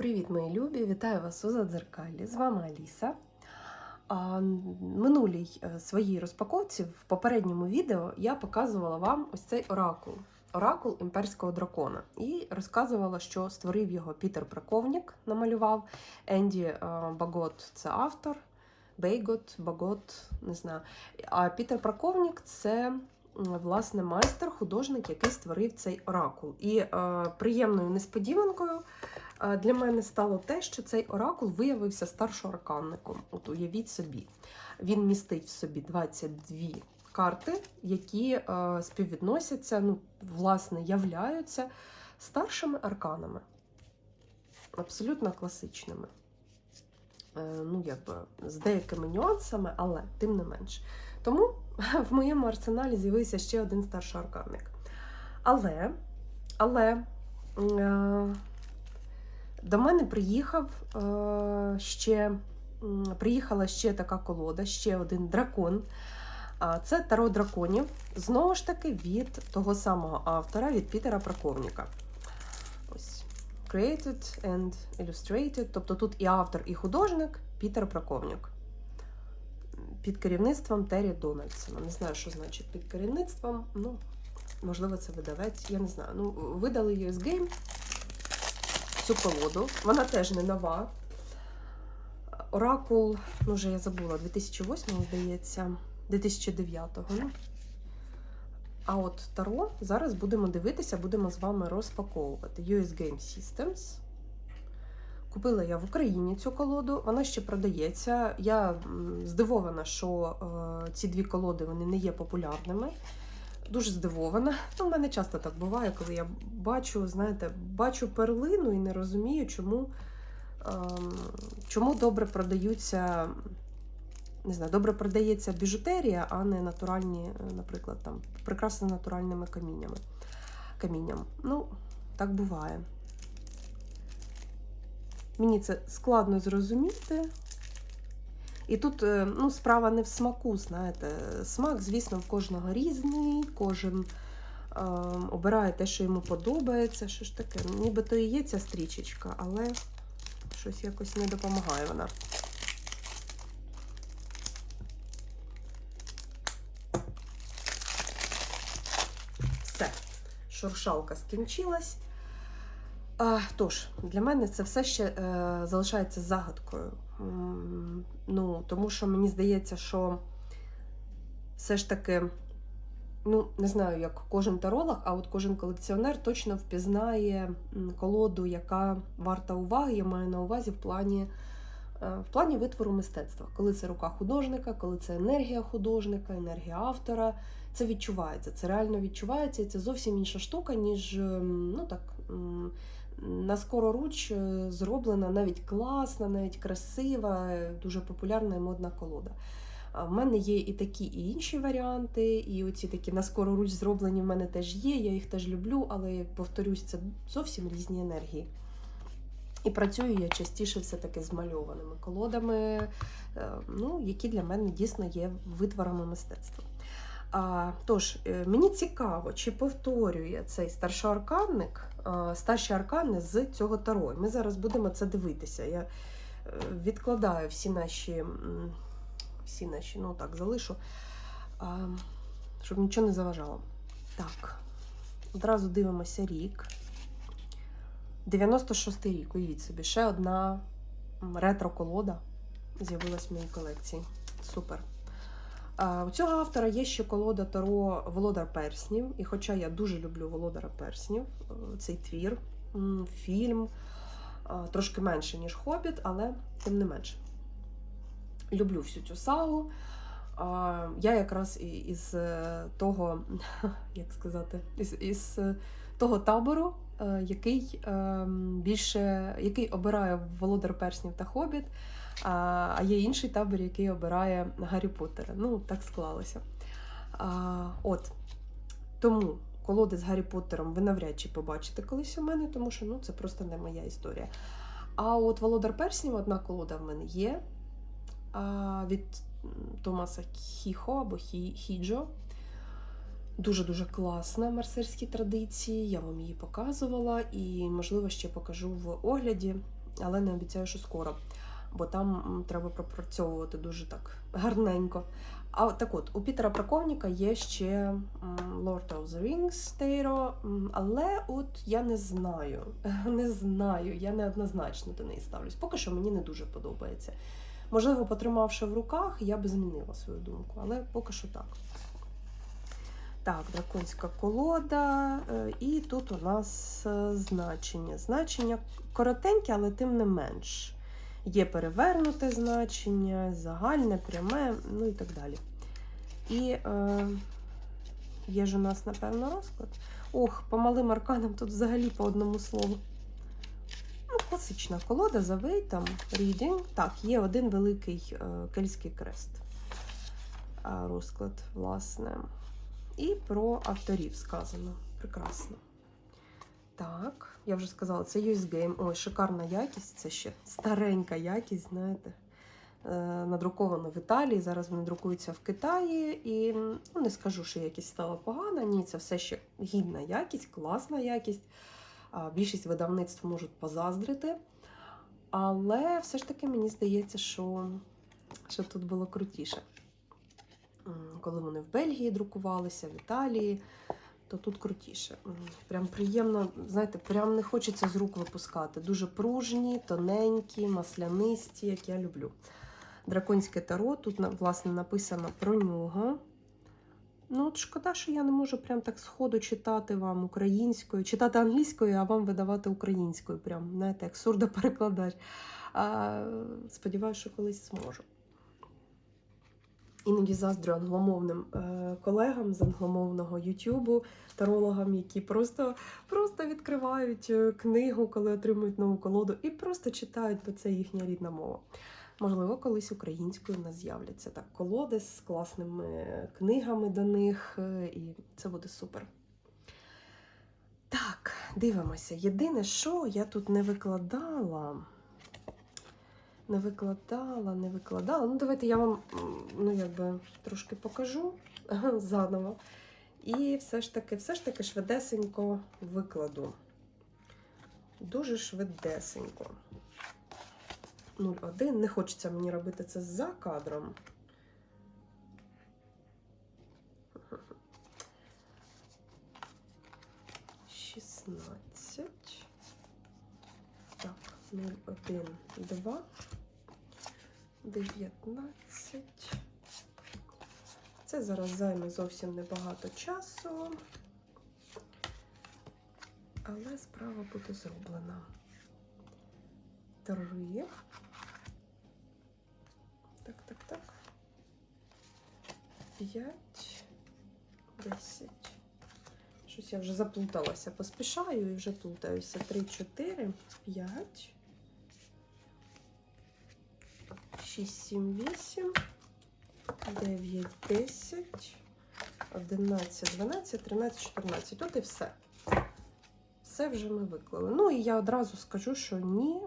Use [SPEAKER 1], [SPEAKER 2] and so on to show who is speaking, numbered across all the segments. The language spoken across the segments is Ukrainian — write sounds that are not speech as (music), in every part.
[SPEAKER 1] Привіт, мої любі! Вітаю вас у Задзеркалі. З вами Аліса. Минулій е, своїй розпаковці в попередньому відео я показувала вам ось цей оракул. Оракул імперського дракона. І розказувала, що створив його Пітер Праковнік, намалював. Енді е, Багот це автор, Бейгот, Багот, не знаю. А Пітер Праковнік це власне майстер, художник, який створив цей оракул. І е, приємною несподіванкою. Для мене стало те, що цей оракул виявився старшоарканником. От уявіть собі, він містить в собі 22 карти, які е, співвідносяться, ну, власне, являються старшими арканами, абсолютно класичними. Е, ну, якби з деякими нюансами, але тим не менш. Тому (laughs) в моєму арсеналі з'явився ще один старший арканник. Але, але. До мене приїхав е, ще, приїхала ще така колода, ще один дракон. Це Таро драконів, знову ж таки, від того самого автора, від Пітера Праковніка. Ось. Created and Illustrated. Тобто тут і автор, і художник Пітер Праковнік. Під керівництвом Террі Дональдсона. Не знаю, що значить під керівництвом. Ну, можливо, це видавець, я не знаю. Ну, видали US Game цю колоду. Вона теж не нова. Оракул, ну вже я забула, 2008, здається, 2009-го. Ну. А от Таро зараз будемо дивитися, будемо з вами розпаковувати. US Game Systems. Купила я в Україні цю колоду, вона ще продається. Я здивована, що е, ці дві колоди вони не є популярними. Дуже здивована. У мене часто так буває, коли я бачу, знаєте, бачу перлину і не розумію, чому, ем, чому добре продаються, не знаю, добре продається біжутерія, а не натуральні, е, наприклад, там, прикраси натуральними каміннями. камінням. Ну, так буває. Мені це складно зрозуміти. І тут е, ну, справа не в смаку, знаєте. Смак, звісно, в кожного різний, кожен е, обирає те, що йому подобається. Що ж таке? Нібито і є ця стрічечка, але щось якось не допомагає вона. Все, шуршалка скінчилась. Тож, для мене це все ще е, залишається загадкою. Ну, тому що мені здається, що все ж таки, ну, не знаю, як кожен таролог, а от кожен колекціонер точно впізнає колоду, яка варта уваги, я маю на увазі в плані, е, в плані витвору мистецтва. Коли це рука художника, коли це енергія художника, енергія автора. Це відчувається, це реально відчувається, і це зовсім інша штука, ніж ну так. На скороруч е, зроблена, навіть класна, навіть красива, е, дуже популярна і модна колода. В мене є і такі, і інші варіанти, і оці такі на скороруч зроблені в мене теж є. Я їх теж люблю, але повторюсь, це зовсім різні енергії. І працюю я частіше все-таки з мальованими колодами, е, ну, які для мене дійсно є витворами мистецтва. А, Тож, е, мені цікаво, чи повторює цей старшоарканник а, старші аркани з цього таро. Ми зараз будемо це дивитися. Я е, відкладаю всі наші, всі наші, ну так, залишу, а, щоб нічого не заважало. Так, одразу дивимося рік. 96-й рік, уявіть собі, ще одна ретро-колода з'явилась в моїй колекції. Супер. У цього автора є ще колода Таро Володар Перснів. І хоча я дуже люблю Володара Перснів, е, цей твір, фільм трошки менше, ніж Хобіт, але тим не менше. Люблю всю цю сагу. Я якраз із е, того, (laughs) як сказати, із, із е, того табору, який е, більше який обирає Володар Перснів та Хобіт. А є інший табір, який обирає Гаррі Поттера. Ну, так склалося. А, От. Тому колоди з Гаррі Поттером ви навряд чи побачите колись у мене, тому що ну, це просто не моя історія. А от Володар Перснів, одна колода в мене є а, від Томаса Хіхо або Хі, Хіджо. Дуже-дуже класна мерсерські традиції. Я вам її показувала і, можливо, ще покажу в огляді. але не обіцяю, що скоро, бо там треба пропрацьовувати дуже так гарненько. А так от, у Пітера Праковніка є ще Lord of the Rings Тейро, але от я не знаю. (laughs) Не знаю, я неоднозначно до неї ставлюсь. Поки що мені не дуже подобається. Можливо, потримавши в руках, я би змінила свою думку, але поки що так. Так, драконська колода. е, І тут у нас е, значення. Значення коротеньке, але тим не менш. Є перевернуте значення, загальне, пряме, ну і так далі. І е, є ж у нас, напевно, розклад. Ох, по малим арканам тут взагалі по одному слову. Ну, класична колода за вейтом, reading. Так, є один великий е, кельтський крест. А, розклад, власне. І про авторів сказано. Прекрасно. Так, я вже сказала, це US. Ой, шикарна якість. Це ще старенька якість, знаєте. Е, Надруковано в Італії. Зараз вони друкуються в Китаї. І ну, не скажу, що якість стала погана. Ні, це все ще гідна якість, класна якість. Більшість видавництв можуть позаздрити. Але все ж таки мені здається, що, що тут було крутіше. Коли вони в Бельгії друкувалися, в Італії, то тут крутіше. Прям приємно, знаєте, прям не хочеться з рук випускати. Дуже пружні, тоненькі, маслянисті, як я люблю. Драконське таро, тут власне написано про нього. Ну, от шкода, що я не можу прям так сходу читати вам українською, читати англійською, а вам видавати українською. Прям, знаєте, як сурдоперекладач. А, сподіваюся, що колись зможу. Іноді заздрю англомовним е, колегам з англомовного Ютубу, тарологам, які просто, просто відкривають е, книгу, коли отримують нову колоду, і просто читають, бо це їхня рідна мова. Можливо, колись українською в нас з'являться так колоди з класними книгами до них, е, і це буде супер. Так, дивимося. Єдине, що я тут не викладала. Не викладала, не викладала. Ну, давайте я вам ну, якби, трошки покажу (laughs) заново. І все ж таки, все ж таки швидесенько викладу. Дуже швидесенько. 0,1. Не хочеться мені робити це за кадром. Шістнадцять. Так, 0,1, 2. 19. Це зараз займе зовсім небагато часу, але справа буде зроблена. Три. Так, так, так. П'ять. Десять. Щось я вже заплуталася. Поспішаю і вже плутаюся. Три, чотири, п'ять. 6, 7, 8, 9, 10, 11, 12, 13, 14. От і все. Все вже ми виклали. Ну і я одразу скажу, що ні,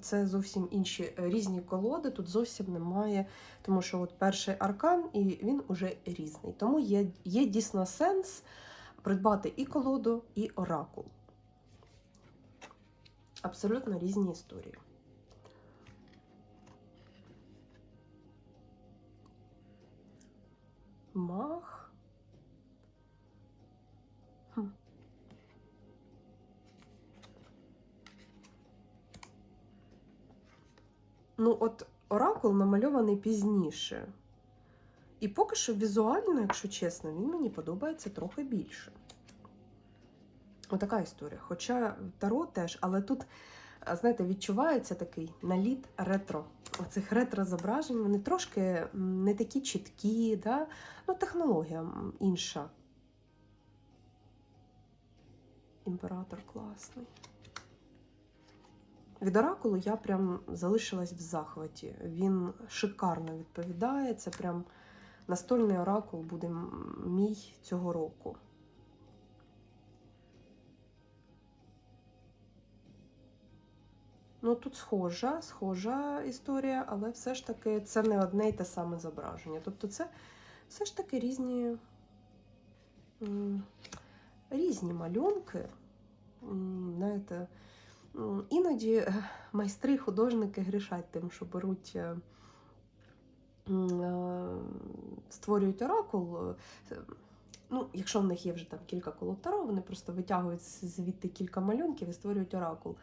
[SPEAKER 1] це зовсім інші е, різні колоди. Тут зовсім немає, тому що от перший аркан, і він уже різний. Тому є, є дійсно сенс придбати і колоду, і оракул. Абсолютно різні історії. Мах. Хм. Ну, от оракул намальований пізніше. І поки що візуально, якщо чесно, він мені подобається трохи більше. Отака історія. Хоча Таро теж, але тут, знаєте, відчувається такий наліт ретро. Оцих ретро-зображень, вони трошки не такі чіткі, да? ну, технологія інша. Імператор класний. Від оракулу я прям залишилась в захваті. Він шикарно відповідає. Це прям настольний оракул буде мій цього року. Ну, тут схожа, схожа історія, але все ж таки це не одне й те саме зображення. Тобто, це все ж таки різні, різні малюнки. Знаєте, Іноді е, майстри, художники грішать тим, що беруть, е, е, створюють оракул. Ну, якщо в них є вже там кілька колод Таро, вони просто витягують звідти кілька малюнків і створюють оракул.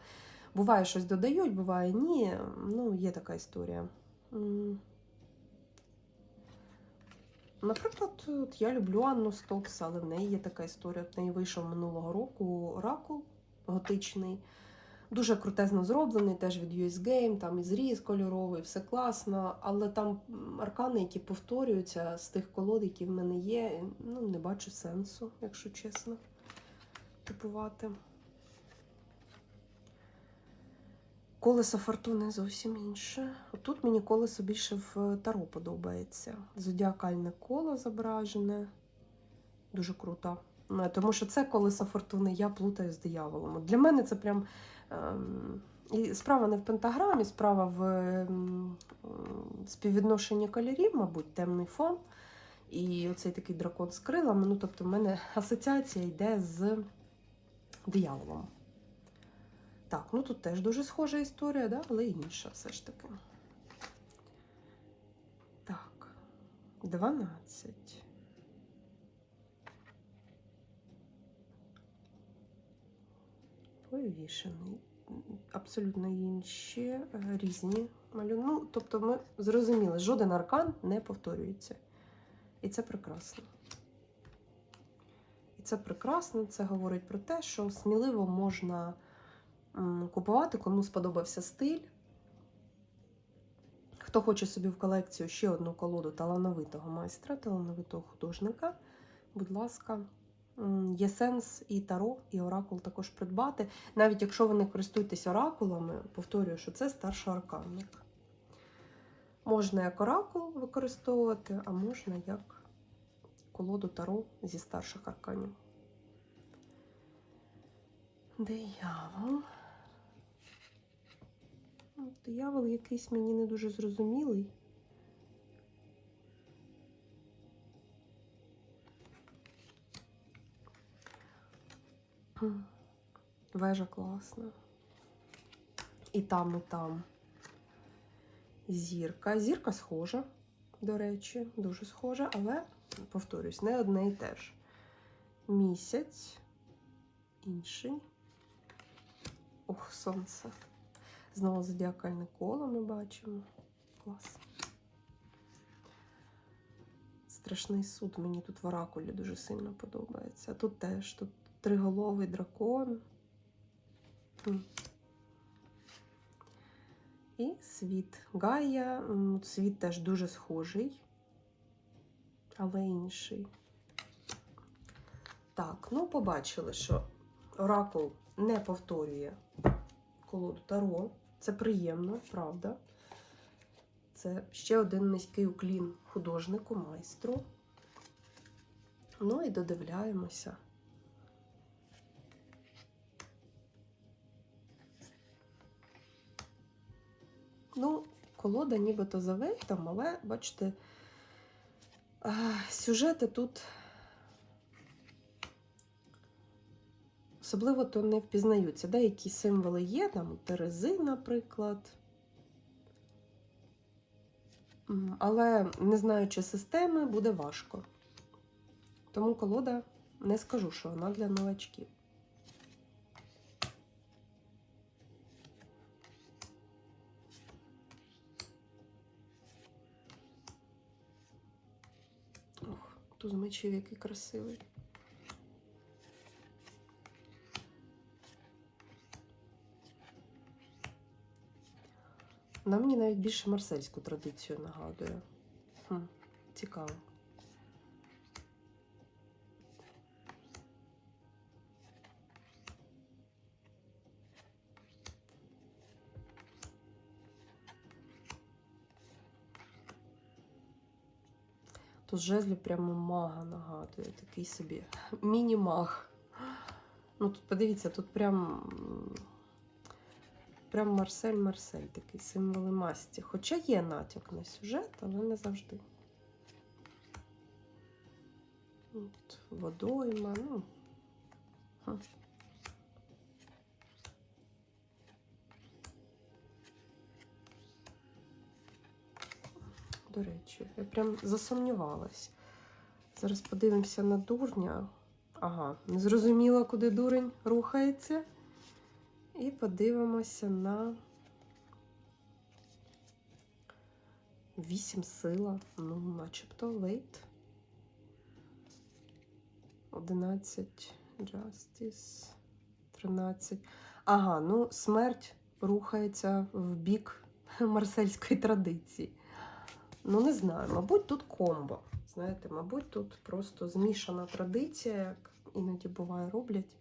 [SPEAKER 1] Буває, щось додають, буває ні. Ну, є така історія. Наприклад, от я люблю Анну Стокс, але в неї є така історія. В неї вийшов минулого року оракул готичний. Дуже крутезно зроблений, теж від US Game, там і зріз кольоровий, все класно. Але там аркани, які повторюються з тих колод, які в мене є. Ну, не бачу сенсу, якщо чесно, типувати. Колесо фортуни зовсім інше. Тут мені колесо більше в Таро подобається. Зодіакальне коло зображене. Дуже круто. Е, Тому що це колесо фортуни я плутаю з дияволом. Для мене це прям. Ем, і справа не в пентаграмі, справа в ем, співвідношенні кольорів, мабуть, темний фон. І оцей такий дракон з крилами. Ну, тобто, в мене асоціація йде з дияволом. Так, ну тут теж дуже схожа історія, да? але інша все ж таки. Так, 12. Повішений. Абсолютно інші е, різні малюнки. Ну, тобто, ми зрозуміли, жоден аркан не повторюється. І це прекрасно. І це прекрасно. Це говорить про те, що сміливо можна купувати, кому сподобався стиль. Хто хоче собі в колекцію ще одну колоду талановитого майстра, талановитого художника, будь ласка, є сенс і таро, і оракул також придбати. Навіть якщо ви не користуєтесь оракулами, повторюю, що це старшоарканник. Можна як оракул використовувати, а можна як колоду таро зі старших арканів. Диявол. Диявол якийсь мені не дуже зрозумілий. Вежа класна. І там, і там. Зірка. Зірка схожа, до речі, дуже схожа, але, повторюсь, не одне і те ж. Місяць, інший. Ох, сонце. Знову зодіакальне коло ми бачимо. Клас. Страшний суд мені тут в оракулі дуже сильно подобається. Тут теж тут триголовий дракон. І світ Гая. Світ теж дуже схожий, але інший. Так, ну побачили, що оракул не повторює колоду Таро. Це приємно, правда. Це ще один низький уклін художнику, майстру. Ну і додивляємося. Ну, колода нібито за вейтом, але бачите, сюжети тут особливо то не впізнаються. Деякі символи є, там Терези, наприклад. Але не знаючи системи, буде важко. Тому колода не скажу, що вона для новачків. Ох, туз мечів який красивий. Вона мені навіть більше марсельську традицію нагадує. Хм, цікаво. Тут жезлів прямо мага нагадує, такий собі (laughs) міні-маг. Ну тут подивіться, тут прям прям Марсель-Марсель, такий символи масті. Хоча є натяк на сюжет, але не завжди. От, Водойма, ну. До речі, я прям засумнівалась. Зараз подивимося на дурня. Ага, не зрозуміла, куди дурень рухається. І подивимося на 8 сила. Ну, начебто лейт. 11 Justice. 13. Ага, ну смерть рухається в бік (laughs) марсельської традиції. Ну, не знаю, мабуть, тут комбо. Знаєте, мабуть, тут просто змішана традиція, як іноді буває роблять.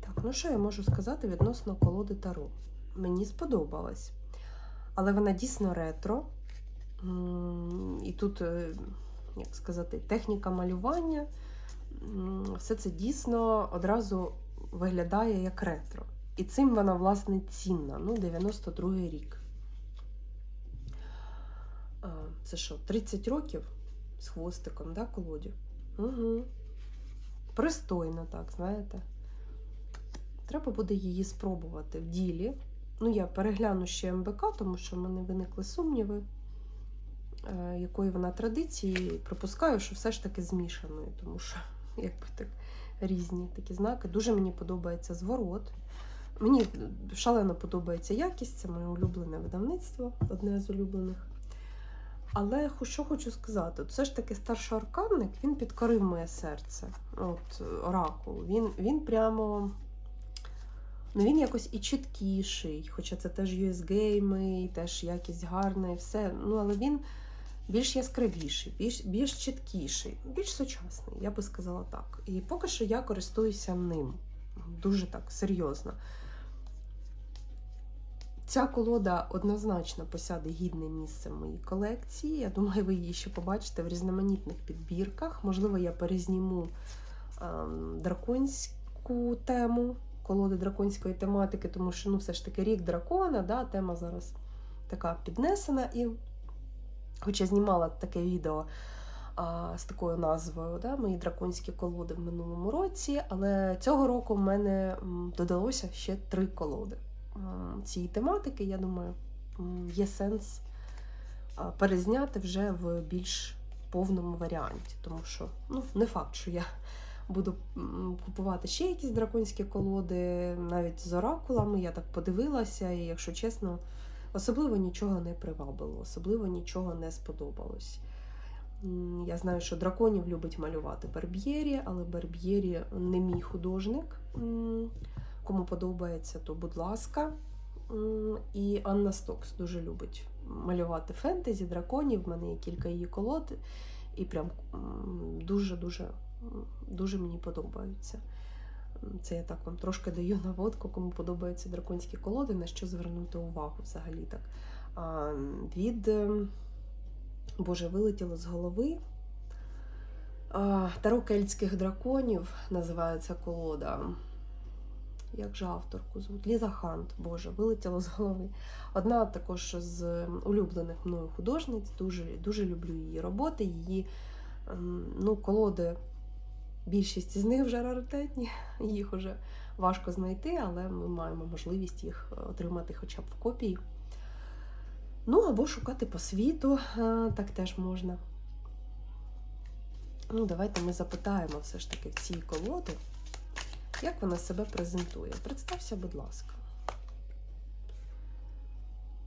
[SPEAKER 1] Так, ну що я можу сказати відносно колоди Таро? Мені сподобалось. Але вона дійсно ретро. І тут, е, як сказати, техніка малювання. Все це дійсно одразу виглядає як ретро. І цим вона, власне, цінна. Ну, 92-й рік. Це що, 30 років з хвостиком, да, колоді? Угу. Пристойно, так, знаєте. Треба буде її спробувати в ділі. Ну, я перегляну ще МБК, тому що в мене виникли сумніви, е, якої вона традиції. Припускаю, що все ж таки змішаною, тому що (laughs) якби так різні такі знаки. Дуже мені подобається зворот. Мені шалено подобається якість, це моє улюблене видавництво, одне з улюблених. Але що хочу сказати, все ж таки старший арканник він підкорив моє серце. От оракул. Він, він прямо. Ну, він якось і чіткіший, хоча це теж і теж якість гарна, і все. Ну, але він більш яскравіший, більш, більш чіткіший, більш сучасний, я би сказала так. І поки що я користуюся ним дуже так серйозно. Ця колода однозначно посяде гідне місце в моїй колекції. Я думаю, ви її ще побачите в різноманітних підбірках. Можливо, я перезніму ем, драконську тему, колоди драконської тематики, тому що ну, все ж таки рік дракона, да, тема зараз така піднесена. І хоча знімала таке відео а, з такою назвою да, Мої драконські колоди в минулому році, але цього року в мене додалося ще три колоди цієї тематики. Я думаю, є сенс перезняти вже в більш повному варіанті, тому що ну, не факт, що я буду купувати ще якісь драконські колоди, навіть з оракулами. Я так подивилася, і якщо чесно, особливо нічого не привабило, особливо нічого не сподобалось. Я знаю, що драконів любить малювати Барб'єрі, але Барб'єрі не мій художник. Кому подобається, то будь ласка. І Анна Стокс дуже любить малювати фентезі, драконів. В мене є кілька її колод, і прям дуже-дуже дуже мені подобаються. Це я так вам трошки даю наводку, кому подобаються драконські колоди, на що звернути увагу взагалі так. А, Від ем, Боже, вилетіло з голови. Таро кельтських драконів називається колода. Як же авторку звуть? Ліза Хант, Боже, вилетіло з голови. Одна також з улюблених мною художниць. Дуже, дуже люблю її роботи. Її ну, колоди, більшість з них вже раритетні, їх вже важко знайти, але ми маємо можливість їх отримати хоча б в копії. Ну, або шукати по світу, е, так теж можна. Ну, давайте ми запитаємо все ж таки в цій колоди, як вона себе презентує. Представся, будь ласка.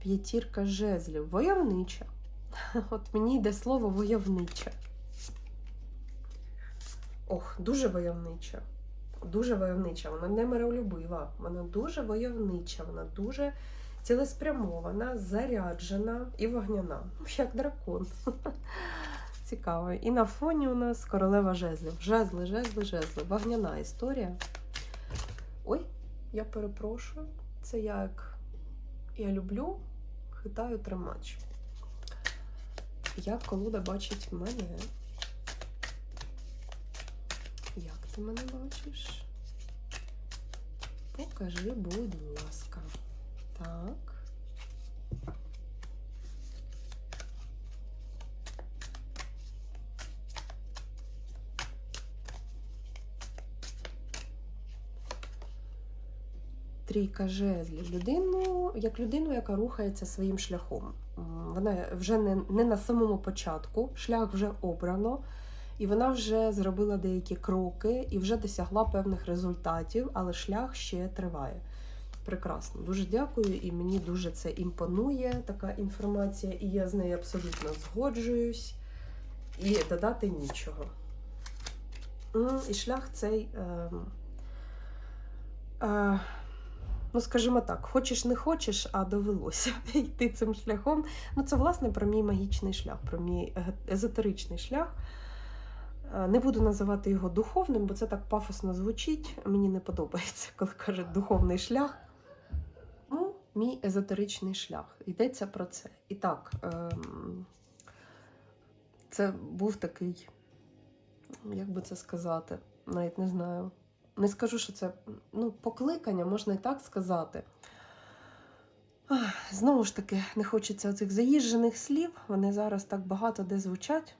[SPEAKER 1] П'ятірка жезлів. Войовнича. (laughs) От мені йде слово войовнича. Ох, дуже войовнича. Дуже войовнича. Вона не миролюбива. Вона дуже войовнича, вона дуже цілеспрямована, заряджена і вогняна. Ну, Як дракон. (laughs) цікавий. І на фоні у нас королева жезлів. Жезли, жезли, жезли. Вогняна історія. Ой, я перепрошую. Це я як я люблю, хитаю тримач. Як колода бачить мене? Як ти мене бачиш? Покажи, будь ласка. Так. Трійка жезлів. Людину, як людину, яка рухається своїм шляхом. Вона вже не, не на самому початку, шлях вже обрано, і вона вже зробила деякі кроки і вже досягла певних результатів, але шлях ще триває. Прекрасно, дуже дякую, і мені дуже це імпонує, така інформація, і я з нею абсолютно згоджуюсь. І додати нічого. І шлях цей. Е, е, Ну, скажімо так, хочеш не хочеш, а довелося (laughs) йти цим шляхом. Ну, це власне про мій магічний шлях, про мій езотеричний шлях. Е, Не буду називати його духовним, бо це так пафосно звучить. Мені не подобається, коли кажуть духовний шлях. Ну, мій езотеричний шлях. Йдеться про це. І так, ем, це був такий, як би це сказати, навіть не знаю. Не скажу, що це ну, покликання, можна і так сказати. Знову ж таки, не хочеться оцих заїжджених слів. Вони зараз так багато де звучать.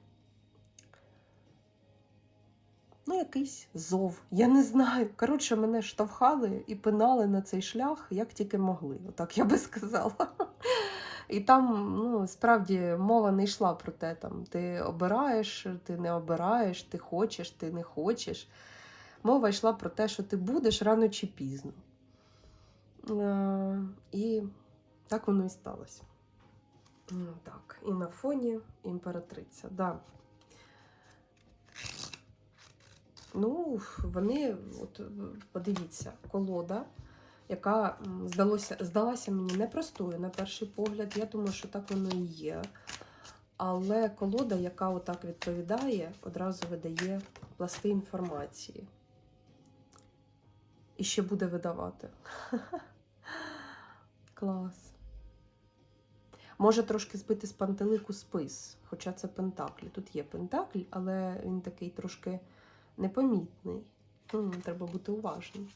[SPEAKER 1] Ну, якийсь зов. Я не знаю. Коротше, мене штовхали і пинали на цей шлях, як тільки могли. Отак я би (laughs) сказала. І там, ну, справді, мова не йшла про те, там, ти обираєш, ти не обираєш, ти хочеш, ти не хочеш мова йшла про те, що ти будеш рано чи пізно. Е, І так воно і сталося. Так, і на фоні імператриця. Да. Ну, вони, от подивіться, колода, яка здалося, здалася мені непростою на перший погляд. Я думаю, що так воно і є. Але колода, яка отак відповідає, одразу видає пласти інформації і ще буде видавати. (laughs) Клас. Може трошки збити з пантелику спис, хоча це пентаклі. Тут є пентакль, але він такий трошки непомітний. М, Треба бути уважним.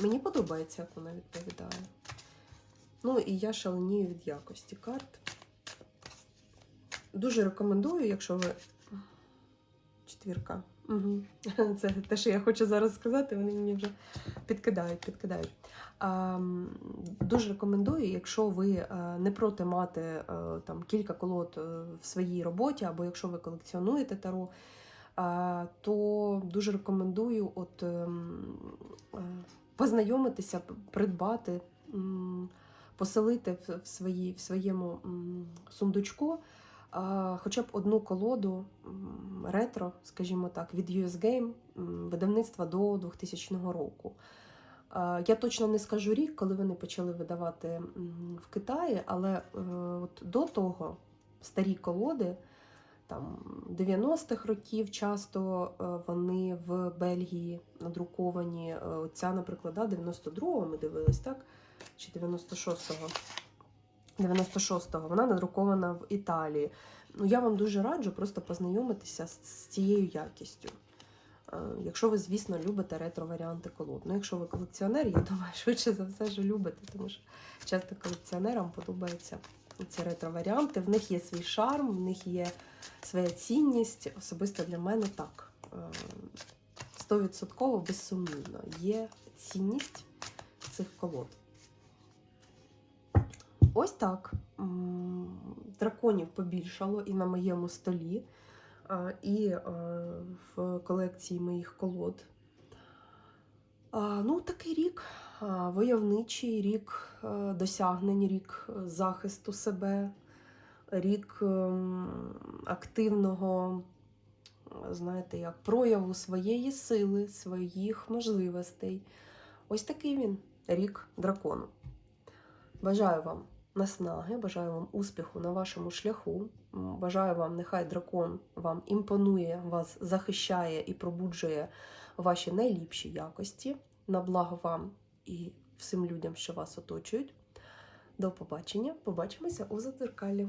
[SPEAKER 1] Мені подобається, як вона відповідає. Ну, і я шаленію від якості карт. Дуже рекомендую, якщо ви. Четвірка. Угу. (laughs) Це те, що я хочу зараз сказати, вони мені вже підкидають, підкидають. А, м, дуже рекомендую, якщо ви е, не проти мати е, там кілька колод е, в своїй роботі, або якщо ви колекціонуєте таро, то дуже рекомендую от, ем, познайомитися, придбати, поселити в, свої, в своєму сундучку хоча б одну колоду ретро, скажімо так, від US Game видавництва до 2000 року. А, Я точно не скажу рік, коли вони почали видавати в Китаї, але е, от до того старі колоди, там 90-х років часто е, вони в Бельгії надруковані. Е, Ця, наприклад, да, 92-го ми дивились, так? Чи 96-го? 96-го, вона надрукована в Італії. Ну, я вам дуже раджу просто познайомитися з цією якістю. Е, Якщо ви, звісно, любите ретро-варіанти колод. Ну, якщо ви колекціонер, я думаю, (laughs) швидше за все, що любите, тому що часто колекціонерам подобаються ці ретро-варіанти. В них є свій шарм, в них є своя цінність. Особисто для мене так. Е, Стовідсотково, безсумнівно, є цінність цих колод. Ось так. Драконів побільшало і на моєму столі, і в колекції моїх колод. Ну, такий рік, войовничий рік досягнень, рік захисту себе, рік ем, активного, знаєте, як прояву своєї сили, своїх можливостей. Ось такий він рік дракону. Бажаю вам наснаги, бажаю вам успіху на вашому шляху. Бажаю вам, нехай дракон вам імпонує, вас захищає і пробуджує ваші найліпші якості на благо вам і всім людям, що вас оточують. До побачення. Побачимося у задзеркалі.